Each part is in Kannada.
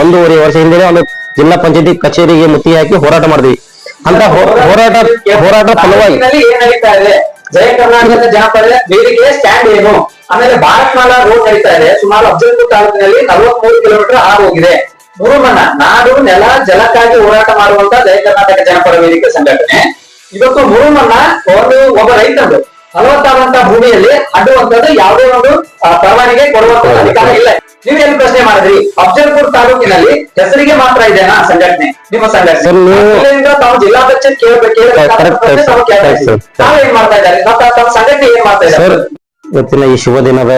ಒಂದೂವರೆ ವರ್ಷ ಹಿಂದೆ ಒಂದು ಜಿಲ್ಲಾ ಪಂಚಾಯತಿ ಕಚೇರಿಗೆ ಮುತ್ತಿ ಹಾಕಿ ಹೋರಾಟ ಮಾಡಿದ್ವಿ. ಅಂತ ಹೋರಾಟ ಹೋರಾಟ ಫಲವಾಗಿ. ಜಯ ಕರ್ನಾಟಕದ ಜನಪದ ವೇದಿಕೆಯ ಸ್ಟ್ಯಾಂಡ್ ಏನು? ಆಮೇಲೆ ಭಾರತ್ ಮಾಲಾ ರೋಡ್ ನಡೀತಾ ಇದೆ. ಸುಮಾರು ಅಫ್ಜಲ್ಪುರ್ ತಾಲೂಕಿನಲ್ಲಿ ನಲವತ್ಮೂರು ಕಿಲೋಮೀಟರ್ ಆರು ಹೋಗಿದೆ. ಮಣ್ಣ ನಾಡು, ನೆಲ, ಜಲಕ್ಕಾಗಿ ಹೋರಾಟ ಮಾಡುವಂತ ಜಯ ಕರ್ನಾಟಕ ಜನಪದ ವೇದಿಕೆ ಸಂಘಟನೆ. ಇವತ್ತು ಮೂರು ಮನ್ನ ಒಂದು ಒಬ್ಬ ರೈತಂದು ಫಲವತ್ತಾದಂತಹ ಭೂಮಿಯಲ್ಲಿ ಅಡ್ಡುವಂತದ್ದು ಯಾವುದೇ ಒಂದು ಪರವಾನಿಗೆ ಕೊಡುವಂತ ಅಧಿಕಾರ ಇಲ್ಲ. ನೀವು ಏನ್ ಪ್ರಶ್ನೆ ಮಾಡಿದ್ರಿ? ಅಫ್ಜಲ್ಪುರ್ ತಾಲೂಕಿನಲ್ಲಿ ಹೆಸರಿಗೆ ಮಾತ್ರ ಇದೆನಾ ಸಂಘಟನೆ ನಿಮ್ಮ ಸಂಘಟನೆ. ತಾವು ಜಿಲ್ಲಾ ಪಂಚಾಯತ್ ಕೇಳಬೇಕು ತಾವು ಏನ್ ಮಾಡ್ತಾ ಇದ್ದಾರೆ? ಮತ್ತೆ ತಮ್ಮ ಸಂಘಟನೆ ಏನ್ ಮಾಡ್ತಾ ಸರ್ ಇದ್ದಾರೆ ಇವತ್ತಿನ ಈ ಶುಭ ದಿನದ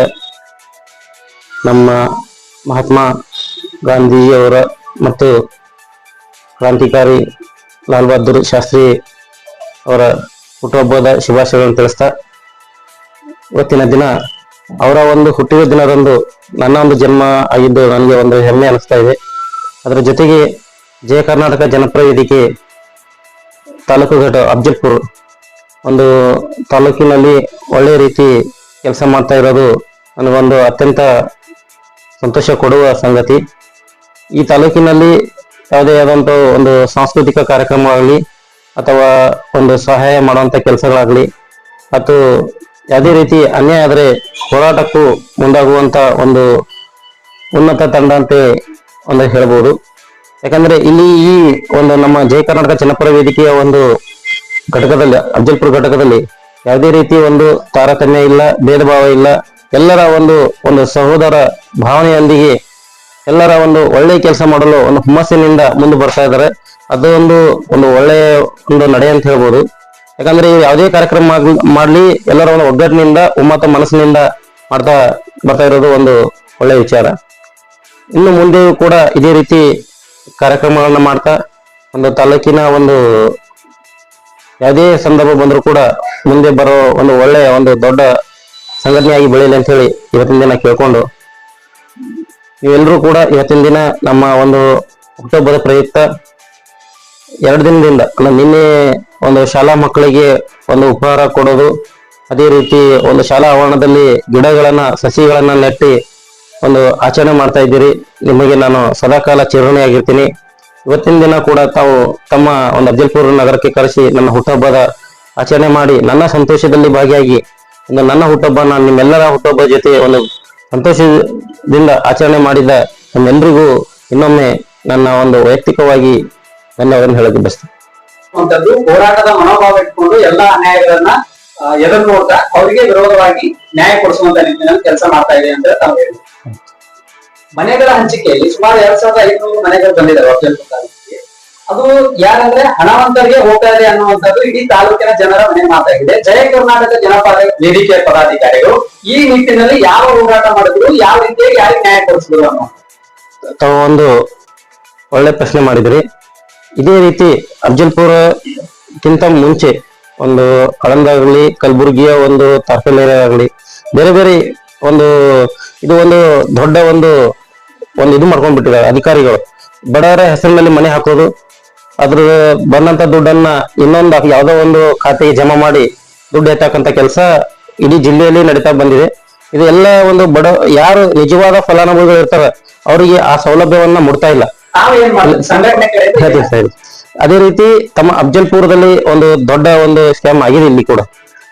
ನಮ್ಮ ಮಹಾತ್ಮ ಗಾಂಧೀಜಿಯವರ ಮತ್ತು ಕ್ರಾಂತಿಕಾರಿ ಲಾಲ್ ಬಹದ್ದೂರ್ ಶಾಸ್ತ್ರಿ ಅವರ ಹುಟ್ಟುಹಬ್ಬದ ಶುಭಾಶಯಗಳನ್ನು ತಿಳಿಸ್ತಾ ಇವತ್ತಿನ ದಿನ ಅವರ ಒಂದು ಹುಟ್ಟಿದ ದಿನದಂದು ನನ್ನ ಒಂದು ಜನ್ಮ ಆಗಿದ್ದು ನನಗೆ ಒಂದು ಹೆಮ್ಮೆ ಅನಿಸ್ತಾ ಇದೆ. ಅದರ ಜೊತೆಗೆ ಜಯ ಕರ್ನಾಟಕ ಜನಪರ ವೇದಿಕೆ ತಾಲೂಕು ಘಟ ಅಫ್ಜಲ್ಪುರ್ ಒಂದು ತಾಲೂಕಿನಲ್ಲಿ ಒಳ್ಳೆ ರೀತಿ ಕೆಲಸ ಮಾಡ್ತಾ ಇರೋದು ನನಗೊಂದು ಅತ್ಯಂತ ಸಂತೋಷ ಕೊಡುವ ಸಂಗತಿ. ಈ ತಾಲೂಕಿನಲ್ಲಿ ಯಾವುದೇ ಆದಂಥ ಒಂದು ಸಾಂಸ್ಕೃತಿಕ ಕಾರ್ಯಕ್ರಮವಾಗಲಿ ಅಥವಾ ಒಂದು ಸಹಾಯ ಮಾಡುವಂಥ ಕೆಲಸಗಳಾಗಲಿ ಮತ್ತು ಯಾವುದೇ ರೀತಿ ಅನ್ಯಾಯ ಆದರೆ ಹೋರಾಟಕ್ಕೂ ಮುಂದಾಗುವಂಥ ಒಂದು ಉನ್ನತ ತಂಡ ಅಂತ ಒಂದು ಹೇಳ್ಬೋದು. ಯಾಕಂದ್ರೆ ಇಲ್ಲಿ ಈ ಒಂದು ನಮ್ಮ ಜಯ ಕರ್ನಾಟಕ ಜನಪರ ವೇದಿಕೆಯ ಒಂದು ಘಟಕದಲ್ಲಿ, ಅಫಜಲ್ಪುರ ಘಟಕದಲ್ಲಿ ಯಾವುದೇ ರೀತಿ ಒಂದು ತಾರತಮ್ಯ ಇಲ್ಲ ಭೇದ ಭಾವ ಇಲ್ಲ, ಎಲ್ಲರ ಒಂದು ಒಂದು ಸಹೋದರ ಭಾವನೆಯೊಂದಿಗೆ ಎಲ್ಲರ ಒಂದು ಒಳ್ಳೆಯ ಕೆಲಸ ಮಾಡಲು ಒಂದು ಹುಮ್ಮಸ್ಸಿನಿಂದ ಮುಂದೆ ಬರ್ತಾ ಇದ್ದಾರೆ. ಅದು ಒಂದು ಒಂದು ಒಳ್ಳೆಯ ಒಂದು ನಡೆ ಅಂತ ಹೇಳ್ಬೋದು. ಯಾಕಂದ್ರೆ ಯಾವುದೇ ಕಾರ್ಯಕ್ರಮ ಮಾಡಲಿ ಮಾಡ್ಲಿ, ಎಲ್ಲರ ಒಂದು ಒಗ್ಗಟ್ಟಿನಿಂದ ಒಮ್ಮತ ಮನಸ್ಸಿನಿಂದ ಮಾಡ್ತಾ ಬರ್ತಾ ಇರೋದು ಒಂದು ಒಳ್ಳೆಯ ವಿಚಾರ. ಇನ್ನು ಮುಂದೆಯೂ ಕೂಡ ಇದೇ ರೀತಿ ಕಾರ್ಯಕ್ರಮಗಳನ್ನ ಮಾಡ್ತಾ, ಒಂದು ತಾಲೂಕಿನ ಒಂದು ಯಾವುದೇ ಸಂದರ್ಭ ಬಂದರೂ ಕೂಡ ಮುಂದೆ ಬರೋ ಒಂದು ಒಳ್ಳೆಯ ಒಂದು ದೊಡ್ಡ ಸಂಘಟನೆಯಾಗಿ ಬೆಳೆಯಲಿ ಅಂತ ಹೇಳಿ ಇವತ್ತಿನ ದಿನ ಕೇಳ್ಕೊಂಡು, ನೀವೆಲ್ಲರೂ ಕೂಡ ಇವತ್ತಿನ ದಿನ ನಮ್ಮ ಒಂದು ಹುಟ್ಟುಹಬ್ಬದ ಪ್ರಯುಕ್ತ ಎರಡು ದಿನದಿಂದ. ಅಂದ್ರೆ ನಿನ್ನೆ ಒಂದು ಶಾಲಾ ಮಕ್ಕಳಿಗೆ ಒಂದು ಉಪಹಾರ ಕೊಡೋದು. ಅದೇ ರೀತಿ ಒಂದು ಶಾಲಾ ಆವರಣದಲ್ಲಿ ಗಿಡಗಳನ್ನ, ಸಸಿಗಳನ್ನ ನೆಟ್ಟಿ ಒಂದು ಆಚರಣೆ ಮಾಡ್ತಾ ಇದ್ದೀರಿ. ನಿಮಗೆ ನಾನು ಸದಾಕಾಲ ಚಿರಋಣಿಯಾಗಿರ್ತೀನಿ ಇವತ್ತಿನ ದಿನ ಕೂಡ ತಾವು ತಮ್ಮ ಒಂದು ಅಫಜಲ್ಪುರ ನಗರಕ್ಕೆ ಕರೆಸಿ ನನ್ನ ಹುಟ್ಟಹಬ್ಬದ ಆಚರಣೆ ಮಾಡಿ ನನ್ನ ಸಂತೋಷದಲ್ಲಿ ಭಾಗಿಯಾಗಿ ಒಂದು ನನ್ನ ಹುಟ್ಟಹಬ್ಬ ನಾನು ನಿಮ್ಮೆಲ್ಲರ ಹುಟ್ಟಹಬ್ಬ ಜೊತೆ ಒಂದು ಸಂತೋಷದಿಂದ ಆಚರಣೆ ಮಾಡಿದ ನಮ್ಮೆಲ್ಲರಿಗೂ ಇನ್ನೊಮ್ಮೆ ನನ್ನ ಒಂದು ವೈಯಕ್ತಿಕವಾಗಿ ಧನ್ಯವಾದವನ್ನು ಹೇಳಕ್ಕೆ ಬಯಸ್ತೇನೆ ಅಂತದ್ದು ಹೋರಾಟದ ಮನೋಭಾವ ಇಟ್ಕೊಂಡು ಎಲ್ಲಾ ಅನ್ಯಾಯಗಳನ್ನ ಆ, ಎದುರು ನೋಡ್ತಾ ಅವರಿಗೆ ವಿರೋಧವಾಗಿ ನ್ಯಾಯ ಕೊಡಿಸುವಂತ ನಿಟ್ಟಿನಲ್ಲಿ ಕೆಲಸ ಮಾಡ್ತಾ ಇದೆ ಅಂತ ತಾವು ಹೇಳಿದ್ರು ಮನೆಗಳ ಹಂಚಿಕೆಯಲ್ಲಿ ಸುಮಾರು ಎರಡ್ ಸಾವಿರದ ಐನೂರು ಮನೆಗಳು ತಾಲೂಕಿಗೆ ಅದು ಯಾರಂದ್ರೆ ಹಣವಂತರಿಗೆ ಹೋಗ್ತಾ ಇದೆ ಅನ್ನುವಂಥದ್ದು ಇಡೀ ತಾಲೂಕಿನ ಜನರ ಮನೆ ಮಾತಾಗಿದೆ ಜಯ ಕರ್ನಾಟಕ ಜನಪದ ವೇದಿಕೆ ಪದಾಧಿಕಾರಿಗಳು ಈ ನಿಟ್ಟಿನಲ್ಲಿ ಯಾವ ಹೋರಾಟ ಮಾಡಿದ್ರು ಯಾವ ರೀತಿಯಲ್ಲಿ ಯಾರಿಗೆ ನ್ಯಾಯ ಕೊಡಿಸಿದ್ರು ಅನ್ನೋ ತಾವು ಒಂದು ಒಳ್ಳೆ ಪ್ರಶ್ನೆ ಮಾಡಿದ್ರಿ. ಇದೇ ರೀತಿ ಅಫಜಲ್ಪುರಕ್ಕಿಂತ ಮುಂಚೆ ಒಂದು ಆಳಂದಾಗಲಿ ಕಲಬುರಗಿಯ ಒಂದು ತಾರ್ಕಲೇರ ಆಗಲಿ, ಬೇರೆ ಬೇರೆ ಒಂದು ಇದು ಒಂದು ದೊಡ್ಡ ಒಂದು ಒಂದು ಇದು ಮಾಡ್ಕೊಂಡ್ಬಿಟ್ಟಿದ್ದಾರೆ ಅಧಿಕಾರಿಗಳು. ಬಡವರ ಹೆಸರಿನಲ್ಲಿ ಮನೆ ಹಾಕೋದು, ಅದ್ರ ಬಂದಂತ ದುಡ್ಡನ್ನ ಇನ್ನೊಂದು ಯಾವುದೋ ಒಂದು ಖಾತೆಗೆ ಜಮಾ ಮಾಡಿ ದುಡ್ಡು ಎತ್ತಕ್ಕಂತ ಕೆಲಸ ಇಡೀ ಜಿಲ್ಲೆಯಲ್ಲಿ ನಡೀತಾ ಬಂದಿದೆ. ಇದು ಎಲ್ಲ ಒಂದು ಬಡ ಯಾರು ನಿಜವಾದ ಫಲಾನುಭವಿಗಳು ಇರ್ತಾರೆ, ಅವರಿಗೆ ಆ ಸೌಲಭ್ಯವನ್ನ ಮುಡ್ತಾ ಇಲ್ಲ. ಸರಿ ಅದೇ ರೀತಿ ತಮ್ಮ ಅಫಜಲ್ಪುರದಲ್ಲಿ ಒಂದು ದೊಡ್ಡ ಒಂದು ಸ್ಕ್ಯಾಮ್ ಆಗಿದೆ ಇಲ್ಲಿ ಕೂಡ.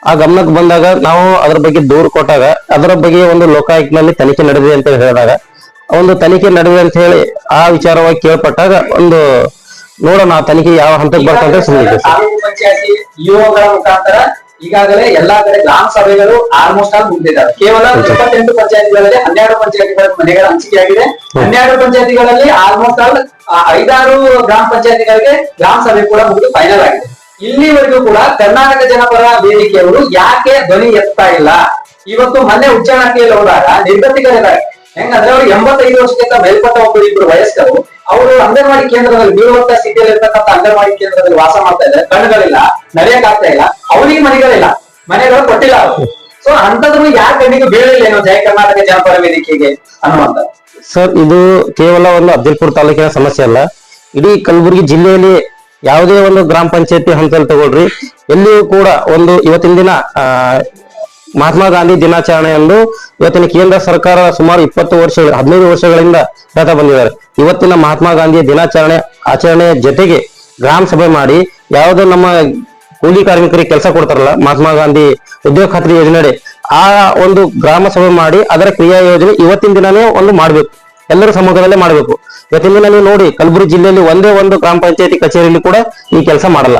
ಆ ಗಮನಕ್ಕೆ ಬಂದಾಗ ನಾವು ಅದರ ಬಗ್ಗೆ ದೂರು ಕೊಟ್ಟಾಗ ಅದರ ಬಗ್ಗೆ ಒಂದು ಲೋಕಾಯುಕ್ತನಲ್ಲಿ ತನಿಖೆ ನಡೆದಿದೆ ಅಂತ ಹೇಳಿದಾಗ ಒಂದು ತನಿಖೆ ನಡೆದಿದೆ ಅಂತ ಹೇಳಿ ಆ ವಿಚಾರವಾಗಿ ಕೇಳ್ಪಟ್ಟಾಗ ಒಂದು ನೋಡೋಣ ಆ ತನಿಖೆ ಯಾವ ಹಂತಕ್ಕೆ ಬರ್ತಂತ ಸುಮ್ಮನೆ ಈಗಾಗಲೇ ಎಲ್ಲಾ ಕಡೆ ಗ್ರಾಮ ಸಭೆಗಳು ಆಲ್ಮೋಸ್ಟ್ ಆಲ್ ಮುಂದಿದ್ದಾರೆ ಕೇವಲ ಇಪ್ಪತ್ತೆಂಟು ಪಂಚಾಯತಿಗಳಲ್ಲಿ ಹನ್ನೆರಡು ಪಂಚಾಯತಿಗಳ ಮನೆಗಳ ಹಂಚಿಕೆಯಾಗಿದೆ. ಹನ್ನೆರಡು ಪಂಚಾಯತಿಗಳಲ್ಲಿ ಆಲ್ಮೋಸ್ಟ್ ಆಲ್ ಐದಾರು ಗ್ರಾಮ ಪಂಚಾಯತಿಗಳಿಗೆ ಗ್ರಾಮ ಸಭೆ ಕೂಡ ಮುಗಿದು ಫೈನಲ್ ಆಗಿದೆ. ಇಲ್ಲಿವರೆಗೂ ಕೂಡ ಕರ್ನಾಟಕ ಜನಪರ ವೇದಿಕೆಯವರು ಯಾಕೆ ಧ್ವನಿ ಎತ್ತಾ ಇಲ್ಲ? ಇವತ್ತು ಮೊನ್ನೆ ಉಚ್ಚಾರಣೆಯಲ್ಲಿ ಹೋದಾಗ ನಿರ್ಗತಿಕರಿದ್ದಾರೆ. ಹೆಂಗಂದ್ರೆ ಅವ್ರು ಎಂಬತ್ತೈದು ವರ್ಷಕ್ಕಿಂತ ಮೇಲ್ಪಟ್ಟ ಒಬ್ಬರು ಇಬ್ಬರು ವಯಸ್ಕರು. ಅವರು ಅಂಗನವಾಡಿ ಕೇಂದ್ರದಲ್ಲಿ ಬೀಳುವಂತ ಸ್ಥಿತಿಯಲ್ಲಿ ಇರ್ತಕ್ಕಂಥ ಅಂಗನವಾಡಿ ಕೇಂದ್ರದಲ್ಲಿ ವಾಸ ಮಾಡ್ತಾ ಇದ್ದಾರೆ. ಕಣ್ಣುಗಳಿಲ್ಲ ನಡೆಯಕ್ ಆಗ್ತಾ ಇಲ್ಲ ಅವರಿಗೆ ಮನೆಗಳಿಲ್ಲ ಮನೆಗಳು ಕೊಟ್ಟಿಲ್ಲ ಅವರು. ಸೊ ಅಂತದ್ರು ಯಾರ ಕಣ್ಣಿಗೆ ಬೀಳಲಿಲ್ಲ ಏನೋ ಜಯ ಕರ್ನಾಟಕ ಜನಪರ ವೇದಿಕೆಗೆ ಅನ್ನುವಂತ. ಸರ್ ಇದು ಕೇವಲ ಒಂದು ಅಬ್ದುಲ್ಪುರ್ ತಾಲೂಕಿನ ಸಮಸ್ಯೆ ಅಲ್ಲ. ಇಡೀ ಕಲಬುರಗಿ ಜಿಲ್ಲೆಯಲ್ಲಿ ಯಾವುದೇ ಒಂದು ಗ್ರಾಮ ಪಂಚಾಯತಿ ಹಂತದಲ್ಲಿ ತಗೊಳ್ರಿ. ಎಲ್ಲಿಯೂ ಕೂಡ ಒಂದು ಇವತ್ತಿನ ದಿನ ಆ, ಮಹಾತ್ಮ ಗಾಂಧಿ ದಿನಾಚರಣೆ ಎಂದು ಇವತ್ತಿನ ಕೇಂದ್ರ ಸರ್ಕಾರ ಸುಮಾರು ಇಪ್ಪತ್ತು ವರ್ಷ, ಹದಿನೈದು ವರ್ಷಗಳಿಂದ ಹೇಳ್ತಾ ಬಂದಿದ್ದಾರೆ. ಇವತ್ತಿನ ಮಹಾತ್ಮ ಗಾಂಧಿಯ ದಿನಾಚರಣೆ ಆಚರಣೆಯ ಜೊತೆಗೆ ಗ್ರಾಮ ಸಭೆ ಮಾಡಿ ಯಾವುದೋ ನಮ್ಮ ಕೂಲಿ ಕಾರ್ಮಿಕರಿಗೆ ಕೆಲಸ ಕೊಡ್ತಾರಲ್ಲ, ಮಹಾತ್ಮ ಗಾಂಧಿ ಉದ್ಯೋಗ ಖಾತ್ರಿ ಯೋಜನೆ ಆ ಒಂದು ಗ್ರಾಮ ಸಭೆ ಮಾಡಿ ಅದರ ಕ್ರಿಯಾ ಯೋಜನೆ ಇವತ್ತಿನ ದಿನನೇ ಒಂದು ಮಾಡಬೇಕು. ಎಲ್ಲರೂ ಸಮೂಹದಲ್ಲೇ ಮಾಡಬೇಕು. ಇವತ್ತಿನ ದಿನ ನೀವು ನೋಡಿ, ಕಲಬುರಗಿ ಜಿಲ್ಲೆಯಲ್ಲಿ ಒಂದೇ ಒಂದು ಗ್ರಾಮ ಪಂಚಾಯತಿ ಕಚೇರಿಯಲ್ಲಿ ಕೂಡ ಈ ಕೆಲಸ ಮಾಡಲ್ಲ.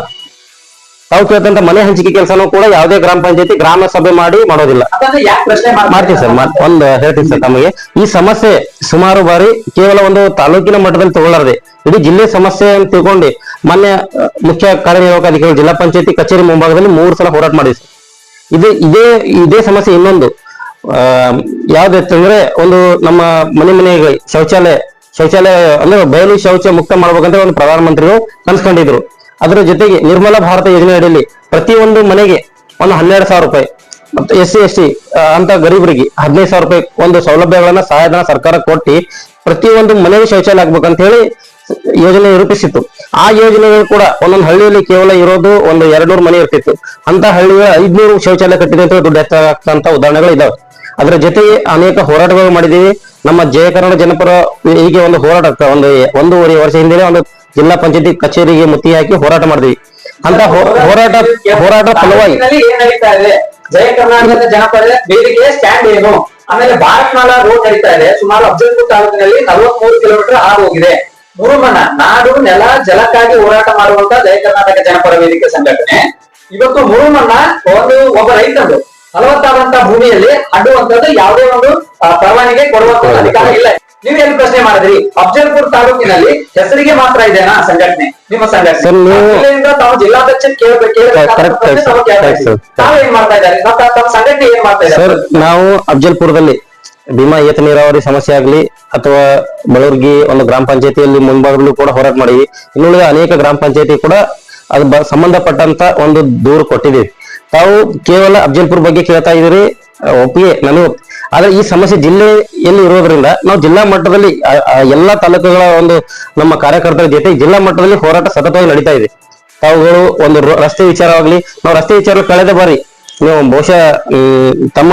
ತಾವು ಕೇಳ್ತಂತ ಮನೆ ಹಂಚಿಕೆ ಕೆಲಸನೂ ಕೂಡ ಯಾವುದೇ ಗ್ರಾಮ ಪಂಚಾಯತಿ ಗ್ರಾಮ ಸಭೆ ಮಾಡಿ ಮಾಡೋದಿಲ್ಲ. ಅದನ್ನ ಯಾಕೆ ಪ್ರಶ್ನೆ ಮಾಡ್ತೀವಿ ಸರ್ ಒಂದ್ ಹೇಳ್ತೀನಿ ಸರ್ ತಮಗೆ. ಈ ಸಮಸ್ಯೆ ಸುಮಾರು ಬಾರಿ ಕೇವಲ ಒಂದು ತಾಲೂಕಿನ ಮಟ್ಟದಲ್ಲಿ ತಗೊಳ್ಳಾರದೆ. ಇಡೀ ಜಿಲ್ಲೆ ಸಮಸ್ಯೆ ಅಂತ ತಿಳ್ಕೊಂಡು ಮೊನ್ನೆ ಮುಖ್ಯ ಕಾರ್ಯನಿರ್ವಾಹಕ ಅಧಿಕಾರಿ ಜಿಲ್ಲಾ ಪಂಚಾಯತಿ ಕಚೇರಿ ಮುಂಭಾಗದಲ್ಲಿ ಮೂರು ಸಲ ಹೋರಾಟ ಮಾಡಿದೆ ಇದು ಇದೇ ಇದೇ ಇದೇ ಸಮಸ್ಯೆ ಇನ್ನೊಂದು. ಯಾವ್ದಂದ್ರೆ ಒಂದು ನಮ್ಮ ಮನೆ ಮನೆಗೆ ಶೌಚಾಲಯ ಶೌಚಾಲಯ ಅಂದ್ರೆ ಬಯಲು ಶೌಚ ಮುಕ್ತ ಮಾಡ್ಬೇಕಂದ್ರೆ ಒಂದು ಪ್ರಧಾನಮಂತ್ರಿಗಳು ಕನ್ಸ್ಕೊಂಡಿದ್ರು. ಅದರ ಜೊತೆಗೆ ನಿರ್ಮಲ ಭಾರತ ಯೋಜನೆ ಅಡಿಯಲ್ಲಿ ಪ್ರತಿಯೊಂದು ಮನೆಗೆ ಒಂದು ಹನ್ನೆರಡು ಸಾವಿರ ರೂಪಾಯಿ ಮತ್ತು ಎಸ್ ಸಿ ಎಸ್ ಟಿ ಅಂತ ಗರೀಬರಿಗೆ ಹದಿನೈದು ಸಾವಿರ ರೂಪಾಯಿ ಒಂದು ಸೌಲಭ್ಯಗಳನ್ನ ಸಹಾಯಧನ ಸರ್ಕಾರ ಕೊಟ್ಟು ಪ್ರತಿಯೊಂದು ಮನೆಗೆ ಶೌಚಾಲಯ ಆಗ್ಬೇಕಂತ ಹೇಳಿ ಯೋಜನೆ ರೂಪಿಸಿತ್ತು. ಆ ಯೋಜನೆಗಳು ಕೂಡ ಒಂದೊಂದು ಹಳ್ಳಿಯಲ್ಲಿ ಕೇವಲ ಇರೋದು ಒಂದು ಎರಡ್ನೂರು ಮನೆ ಇರ್ತಿತ್ತು. ಅಂತ ಹಳ್ಳಿಯ ಐದ್ನೂರು ಶೌಚಾಲಯ ಕಟ್ಟಿದೆ ಅಂತ ದುಡ್ಡು ಉದಾಹರಣೆಗಳು ಇದಾವೆ. ಅದರ ಜೊತೆಗೆ ಅನೇಕ ಹೋರಾಟಗಳು ಮಾಡಿದೀವಿ ನಮ್ಮ ಜಯ ಕನ್ನಡ ಜನಪರ ಹೀಗೆ ಒಂದು ಹೋರಾಟ ಒಂದು ಒಂದೂವರೆ ವರ್ಷ ಹಿಂದೆ ಒಂದು ಜಿಲ್ಲಾ ಪಂಚಾಯತಿ ಕಚೇರಿಗೆ ಮುತ್ತಿ ಹಾಕಿ ಹೋರಾಟ ಮಾಡಿದ್ವಿ. ಅಂತ ಹೋರಾಟ ಹೋರಾಟ ಫಲವಾಗಿ ಜಯ ಕರ್ನಾಟಕದ ಜನಪದ ಬೇಡಿಕೆ ಸ್ಟ್ಯಾಂಡ್ ಏನು? ಆಮೇಲೆ ಭಾರತ್ ಮಾಲಾ ರೋಡ್ ನಡೀತಾ ಇದೆ. ಸುಮಾರು ಅಫಜಲ್ಪುರ್ ತಾಲೂಕಿನಲ್ಲಿ ನಲವತ್ಮೂರು ಕಿಲೋಮೀಟರ್ ಹಾರು ಹೋಗಿದೆ. ಮುರುಮನ, ನಾಡು, ನೆಲ, ಜಲಕ್ಕಾಗಿ ಹೋರಾಟ ಮಾಡುವಂತ ಜಯ ಕರ್ನಾಟಕ ಜನಪರ ವೇದಿಕೆ ಸಂಘಟನೆ. ಇವತ್ತು ಮುರುಮನ್ನ ಒಂದು ಒಬ್ಬ ರೈತಂದು ಫಲವತ್ತಾದಂತ ಭೂಮಿಯಲ್ಲಿ ಅಡ್ಡುವಂತದ್ದು ಯಾವುದೇ ಒಂದು ಪರವಾನಿಗೆ ಕೊಡುವಂತ ಅಧಿಕಾರ ಇಲ್ಲ. ನೀವು ಏನು ಪ್ರಶ್ನೆ ಮಾಡಿದ್ರಿ? ಅಫ್ಜಲ್ಪುರ್ ತಾಲೂಕಿನಲ್ಲಿ ಹೆಸರಿಗೆ ಮಾತ್ರ ಇದೆನಾ ಸಂಘಟನೆ? ನಿಮ್ಮ ಸಂಘಟನೆ. ತಾವು ಜಿಲ್ಲಾಧ್ಯಕ್ಷ ತಾವು ಏನ್ ಮಾಡ್ತಾ ಇದ್ದಾರೆ? ಮತ್ತೆ ತಮ್ಮ ಸಂಘಟನೆ ಏನ್ ಮಾಡ್ತಾ ಇದ್ದಾರೆ? ಸರ್ ನಾವು ಅಫ್ಜಲ್ಪುರದಲ್ಲಿ ಭೀಮಾ ಏತ ನೀರಾವರಿ ಸಮಸ್ಯೆ ಆಗಲಿ ಅಥವಾ ಬಳೂರ್ಗಿ ಒಂದು ಗ್ರಾಮ ಪಂಚಾಯತಿಯಲ್ಲಿ ಮುಂಭಾಗದಲ್ಲೂ ಕೂಡ ಹೋರಾಟ ಮಾಡಿವಿ ಇನ್ನುಳಿದ ಅನೇಕ ಗ್ರಾಮ ಪಂಚಾಯತಿ ಕೂಡ ಅದು ಸಂಬಂಧಪಟ್ಟಂತ ಒಂದು ದೂರು ಕೊಟ್ಟಿದ್ದೀವಿ. ತಾವು ಕೇವಲ ಅಫಜಲ್ಪುರ್ ಬಗ್ಗೆ ಕೇಳ್ತಾ ಇದ್ದೀರಿ ಅಹ್, ಒಪ್ಪಿಗೆ ನನಗೆ ಆದ್ರೆ ಈ ಸಮಸ್ಯೆ ಜಿಲ್ಲೆಯಲ್ಲಿ ಇರೋದ್ರಿಂದ ನಾವು ಜಿಲ್ಲಾ ಮಟ್ಟದಲ್ಲಿ ಎಲ್ಲಾ ತಾಲೂಕುಗಳ ಒಂದು ನಮ್ಮ ಕಾರ್ಯಕರ್ತರ ಜೊತೆ ಜಿಲ್ಲಾ ಮಟ್ಟದಲ್ಲಿ ಹೋರಾಟ ಸತತವಾಗಿ ನಡೀತಾ ಇದೆ. ತಾವುಗಳು ಒಂದು ರಸ್ತೆ ವಿಚಾರವಾಗ್ಲಿ ನಾವು ರಸ್ತೆ ವಿಚಾರ ಕಳೆದ ಬಾರಿ ನೀವು ಬಹುಶಃ ತಮ್ಮ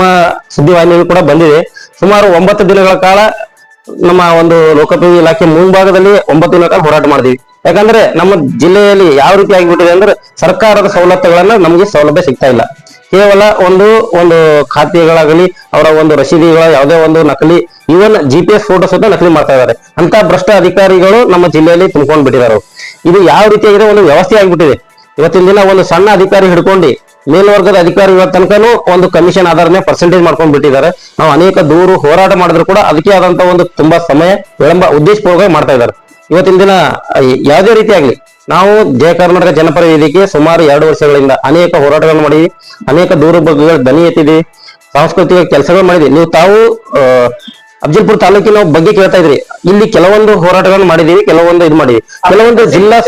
ಸುದ್ದಿವಾಹಿನಿಯಲ್ಲಿ ಕೂಡ ಬಂದಿದೆ. ಸುಮಾರು ಒಂಬತ್ತು ದಿನಗಳ ಕಾಲ ನಮ್ಮ ಒಂದು ಲೋಕೋಪಯೋಗಿ ಇಲಾಖೆ ಮುಂಭಾಗದಲ್ಲಿ ಒಂಬತ್ತು ದಿನ ಹೋರಾಟ ಮಾಡಿದ್ವಿ. ಯಾಕಂದ್ರೆ ನಮ್ಮ ಜಿಲ್ಲೆಯಲ್ಲಿ ಯಾವ ರೀತಿ ಆಗಿಬಿಟ್ಟಿದೆ ಅಂದ್ರೆ ಸರ್ಕಾರದ ಸವಲತ್ತುಗಳನ್ನ ನಮಗೆ ಸೌಲಭ್ಯ ಸಿಗ್ತಾ ಇಲ್ಲ. ಕೇವಲ ಒಂದು ಒಂದು ಖಾತೆಗಳಾಗಲಿ, ಅವರ ಒಂದು ರಸೀದಿಗಳ ಯಾವುದೇ ಒಂದು ನಕಲಿ even G P S photos ಅಂತ ನಕಲಿ ಮಾಡ್ತಾ ಇದ್ದಾರೆ. ಅಂತ ಭ್ರಷ್ಟ ಅಧಿಕಾರಿಗಳು ನಮ್ಮ ಜಿಲ್ಲೆಯಲ್ಲಿ ತುಂಬಿಕೊಂಡು ಬಿಟ್ಟಿದ್ದಾರೆ. ಇದು ಯಾವ ರೀತಿಯಾಗಿದೆ ಒಂದು ವ್ಯವಸ್ಥೆ ಆಗಿಬಿಟ್ಟಿದೆ. ಇವತ್ತಿನ ದಿನ ಒಂದು ಸಣ್ಣ ಅಧಿಕಾರಿ ಹಿಡ್ಕೊಂಡು ಮೇಲ್ವರ್ಗದ ಅಧಿಕಾರಿಗಳ ತನಕನೂ ಒಂದು ಕಮಿಷನ್ ಆಧಾರನೇ ಪರ್ಸೆಂಟೇಜ್ ಮಾಡ್ಕೊಂಡು ಬಿಟ್ಟಿದ್ದಾರೆ. ನಾವು ಅನೇಕ ದೂರು, ಹೋರಾಟ ಮಾಡಿದ್ರು ಕೂಡ ಅದಕ್ಕೆ ಆದಂತ ಒಂದು ತುಂಬಾ ಸಮಯ ವಿಳಂಬ ಉದ್ದೇಶಪೂರ್ವಕವಾಗಿ ಮಾಡ್ತಾ ಇದ್ದಾರೆ. ಇವತ್ತಿನ ದಿನ ಯಾವುದೇ ರೀತಿ ಆಗ್ಲಿ, ನಾವು ಜಯ ಕರ್ನಾಟಕ ಜನಪರ ವೇದಿಕೆ ಸುಮಾರು ಎರಡು ವರ್ಷಗಳಿಂದ ಅನೇಕ ಹೋರಾಟಗಳನ್ನು ಮಾಡಿದ್ವಿ, ಅನೇಕ ದೂರು ಬಗ್ಗೆ ದನಿ ಎತ್ತಿದ್ವಿ, ಸಾಂಸ್ಕೃತಿಕ ಕೆಲಸಗಳು ಮಾಡಿದ್ವಿ. ನೀವು ತಾವು ಅಫಜಲ್ಪುರ್ ತಾಲೂಕಿನ ಬಗ್ಗೆ ಕೇಳ್ತಾ ಇದ್ರಿ. ಇಲ್ಲಿ ಕೆಲವೊಂದು ಹೋರಾಟಗಳನ್ನು ಮಾಡಿದೀವಿ ಕೆಲವೊಂದು ಇದು ಮಾಡಿದ್ವಿ ಕೆಲವೊಂದು ಜಿಲ್ಲಾ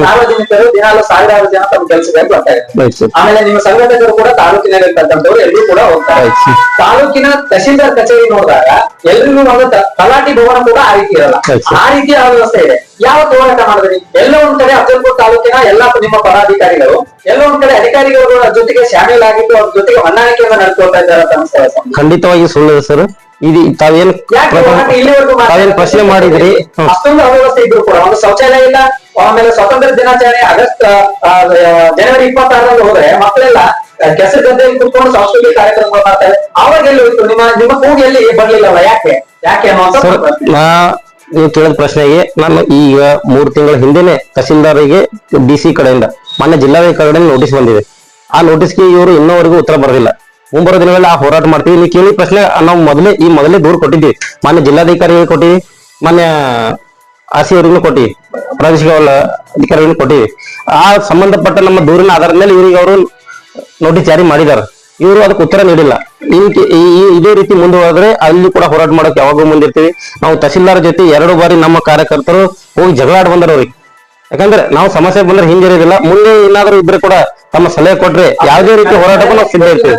ಸಾರ್ವಜನಿಕರು ದಿನಾಲು ಸಾವಿರಾರು ಜನ ತಮ್ಮ ಕೆಲಸಗಳಿಗೆ ಬರ್ತಾ ಇದ್ದಾರೆ. ಆಮೇಲೆ ನಿಮ್ಮ ಸಂಘಟಕರು ಕೂಡ ತಾಲೂಕಿನಲ್ಲಿ ಇರ್ತಕ್ಕಂಥವ್ರು ಎಲ್ಲರೂ ಕೂಡ ಹೋಗ್ತಾರೆ. Right, ತಾಲೂಕಿನ ತಹಸೀಲ್ದಾರ್ ಕಚೇರಿ ನೋಡಿದಾಗ ಎಲ್ರಿಗೂ ಒಂದು ತಲಾಟಿ ಭವನ ಕೂಡ ಆ ರೀತಿ ಇರಲ್ಲ. ಆ ರೀತಿಯ ವ್ಯವಸ್ಥೆ ಇದೆ. ಯಾವ ಹೋರಾಟ ಮಾಡಿದ್ರಿ? ಎಲ್ಲ ಒಂದ್ ಕಡೆ ಅಫಜಲ್ಪುರ್ ತಾಲೂಕಿನ ಎಲ್ಲಾ ನಿಮ್ಮ ಪದಾಧಿಕಾರಿಗಳು ಎಲ್ಲ ಒಂದ್ ಕಡೆ ಅಧಿಕಾರಿಗಳು ಜೊತೆಗೆ ಶಾಮೀಲ್ ಆಗಿದ್ದು ಅವ್ರ ಜೊತೆಗೆ ಹೊಂದಾಣಿಕೆಯನ್ನು ನಡೆಸ್ಕೊಳ್ತಾ ಇದ್ದಾರೆ ಅಂತ ಅನಿಸ್ತಾ ಖಂಡಿತವಾಗಿ ಸುಳ್ಳು ಸರ್ ಇದು ತಾವೇನ್ ತಾವೇನು ಪ್ರಶ್ನೆ ಮಾಡಿದ್ರಿ? ಅಷ್ಟೊಂದು ಅವ್ಯವಸ್ಥೆ ಇದ್ರು ಕೂಡ ಒಂದು ಶೌಚಾಲಯ ಇಲ್ಲ ಆಮೇಲೆ ಸ್ವಾತಂತ್ರ್ಯ ದಿನಾಚರಣೆ ಆಗಸ್ಟ್ ಜನವರಿ ಇಪ್ಪತ್ತಾರರಂದು ಹೋದ್ರೆ ಮಕ್ಕಳೆಲ್ಲ ಕೆಸರು ಗದ್ದೆಯಲ್ಲಿ ಕುತ್ಕೊಂಡು ಸಾಂಸ್ಕೃತಿಕ ಕಾರ್ಯಕ್ರಮ ಮಾಡ್ತಾರೆ. ಅವಾಗ ಎಲ್ಲಿ ಹೋಯ್ತು ನಿಮ್ಮ ನಿಮ್ಮ ಕೂಗಿಯಲ್ಲಿ ಎಲ್ಲಿ ಬರ್ಲಿಲ್ಲಲ್ಲ? ಯಾಕೆ? ಯಾಕೆ ಅನ್ನೋ ನೀವು ಕೇಳಿದ ಪ್ರಶ್ನೆಗೆ ನಾನು ಈಗ ಮೂರು ತಿಂಗಳ ಹಿಂದೆನೆ ತಹಸೀಲ್ದಾರಿಗೆ ಡಿ ಸಿ ಕಡೆಯಿಂದ ಮೊನ್ನೆ ಜಿಲ್ಲಾಧಿಕಾರಿ ಕಡೆಯಿಂದ ನೋಟಿಸ್ ಬಂದಿದೆ. ಆ ನೋಟಿಸ್ಗೆ ಇವರು ಇನ್ನೂವರೆಗೂ ಉತ್ತರ ಬರೋದಿಲ್ಲ. ಮುಂಬರೋ ದಿನಗಳಲ್ಲಿ ಆ ಹೋರಾಟ ಮಾಡ್ತೀವಿ. ನೀವು ಕೇಳಿ ಪ್ರಶ್ನೆ ನಾವು ಮೊದಲೇ, ಈ ಮೊದಲೇ ದೂರು ಕೊಟ್ಟಿದ್ವಿ. ಮಾನ್ಯ ಜಿಲ್ಲಾಧಿಕಾರಿಗೆ ಕೊಟ್ಟಿವಿ, ಮಾನ್ಯ ಆಸಿಯವರಿಗೂ ಕೊಟ್ಟಿವಿ, ಪ್ರಾದೇಶಿಕ ಅಧಿಕಾರಿಗಳನ್ನು ಕೊಟ್ಟಿವಿ. ಆ ಸಂಬಂಧಪಟ್ಟ ನಮ್ಮ ದೂರಿನ ಆಧಾರದ ಮೇಲೆ ಇವರಿಗೆ ಅವರು ನೋಟಿಸ್ ಜಾರಿ ಮಾಡಿದ್ದಾರೆ ಇವರು ಅದಕ್ಕೆ ಉತ್ತರ ನೀಡಿಲ್ಲ. ಇದೇ ರೀತಿ ಮುಂದುವರೆದ್ರೆ ಅಲ್ಲಿ ಕೂಡ ಹೋರಾಟ ಮಾಡೋಕೆ ಯಾವಾಗೂ ಮುಂದಿರ್ತೀವಿ ನಾವು ತಹಸೀಲ್ದಾರ್ ಜೊತೆ ಎರಡು ಬಾರಿ ನಮ್ಮ ಕಾರ್ಯಕರ್ತರು ಹೋಗಿ ಜಗಳ ಬಂದರು ಅವ್ರಿಗೆ. ಯಾಕಂದ್ರೆ ನಾವು ಸಮಸ್ಯೆ ಬಂದ್ರೆ ಹಿಂಜರಿಯೋದಿಲ್ಲ. ಮುಂದೆ ಏನಾದ್ರೂ ಇದ್ರೆ ಕೂಡ ತಮ್ಮ ಸಲಹೆ ಕೊಟ್ರೆ ಯಾವುದೇ ರೀತಿ ಹೋರಾಟಕ್ಕೂ ನಾವು ಸಿದ್ಧ ಇರ್ತೀವಿ.